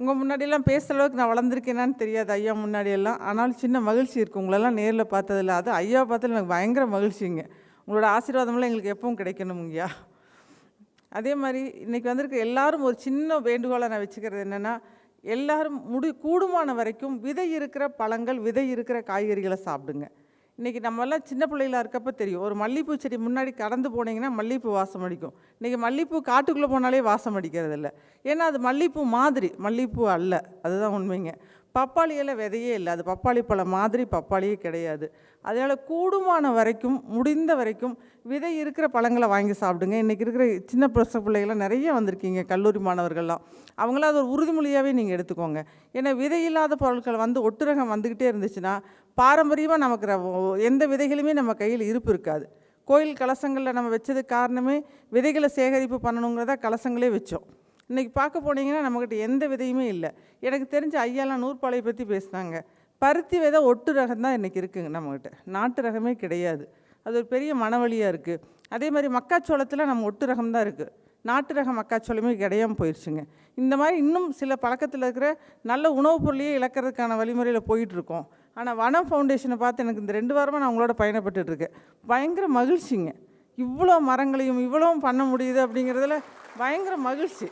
உங்கள் முன்னாடியெல்லாம் பேசுகிற அளவுக்கு நான் வளர்ந்துருக்கேனான்னு தெரியாது ஐயா முன்னாடியெல்லாம். ஆனாலும் சின்ன மகிழ்ச்சி இருக்குது உங்களெல்லாம் நேரில் பார்த்ததில்ல அது ஐயா பார்த்ததில் எனக்கு பயங்கர மகிழ்ச்சிங்க. உங்களோட ஆசீர்வாதமெல்லாம் எங்களுக்கு எப்பவும் கிடைக்கணுங்கய்யா அதே மாதிரி இன்றைக்கி வந்திருக்க எல்லாரும் ஒரு சின்ன வேண்டுகோளை நான் வச்சுக்கிறது என்னென்னா எல்லாரும் முடி கூடுமான வரைக்கும் விதை இருக்கிற பழங்கள் விதை இருக்கிற காய்கறிகளை சாப்பிடுங்க. இன்றைக்கி நம்மெல்லாம் சின்ன பிள்ளைகளாக இருக்கப்போ தெரியும். ஒரு மல்லிகைப்பூ செடி முன்னாடி கடந்து போனீங்கன்னா மல்லிகைப்பூ வாசம் அடிக்கும். இன்றைக்கி மல்லிகைப்பூ காட்டுக்குள்ளே போனாலே வாசம் அடிக்கிறது இல்லை ஏன்னா அது மல்லிகைப்பூ மாதிரி மல்லிகைப்பூ அல்ல. அதுதான் உண்மைங்க. பப்பாளியெல்லாம் விதையே இல்லை. அது பப்பாளி பழம் மாதிரி பப்பாளியே கிடையாது. அதனால் கூடுமான வரைக்கும் முடிந்த வரைக்கும் விதை இருக்கிற பழங்களை வாங்கி சாப்பிடுங்க. இன்றைக்கி இருக்கிற சின்ன பச பிள்ளைகள்லாம் நிறைய வந்திருக்கீங்க கல்லூரி மாணவர்கள்லாம். அவங்களாம் அது ஒரு உறுதிமொழியாகவே நீங்கள் எடுத்துக்கோங்க. ஏன்னா விதை இல்லாத பொருட்கள் வந்து ஒட்டுரகம் வந்துக்கிட்டே இருந்துச்சுன்னா பாரம்பரியமாக நமக்கு எந்த விதைகளுமே நம்ம கையில் இருப்பு இருக்காது. கோயில் கலசங்களில் நம்ம வச்சதுக்கு காரணமே விதைகளை சேகரிப்பு பண்ணணுங்கிறத கலசங்களே வச்சோம். இன்றைக்கி பார்க்க போனீங்கன்னா நம்மக்கிட்ட எந்த விதையுமே இல்லை. எனக்கு தெரிஞ்ச ஐயாலாம் நூற்பாலையை பற்றி பேசுனாங்க. பருத்தி விதை ஒட்டு ரகம் தான் இன்றைக்கி இருக்குங்க நம்மக்கிட்ட நாட்டு ரகமே கிடையாது. அது ஒரு பெரிய மனவழியாக இருக்குது அதே மாதிரி மக்காச்சோளத்தில் நம்ம ஒட்டு ரகம் தான் இருக்குது நாட்டு ரக மக்காச்சோளமே கிடையாமல் போயிடுச்சுங்க இந்த மாதிரி இன்னும் சில பழக்கத்தில் இருக்கிற நல்ல உணவுப் பொருளையே இழக்கிறதுக்கான வழிமுறையில் போயிட்டுருக்கோம் ஆனால் வனம் ஃபவுண்டேஷனை பார்த்து எனக்கு இந்த ரெண்டு வாரமாக நான் உங்களோட பயணப்பட்டுருக்கேன் பயங்கர மகிழ்ச்சிங்க. இவ்வளோ மரங்களையும் இவ்வளோ பண்ண முடியுது அப்படிங்கிறதுல பயங்கர மகிழ்ச்சி.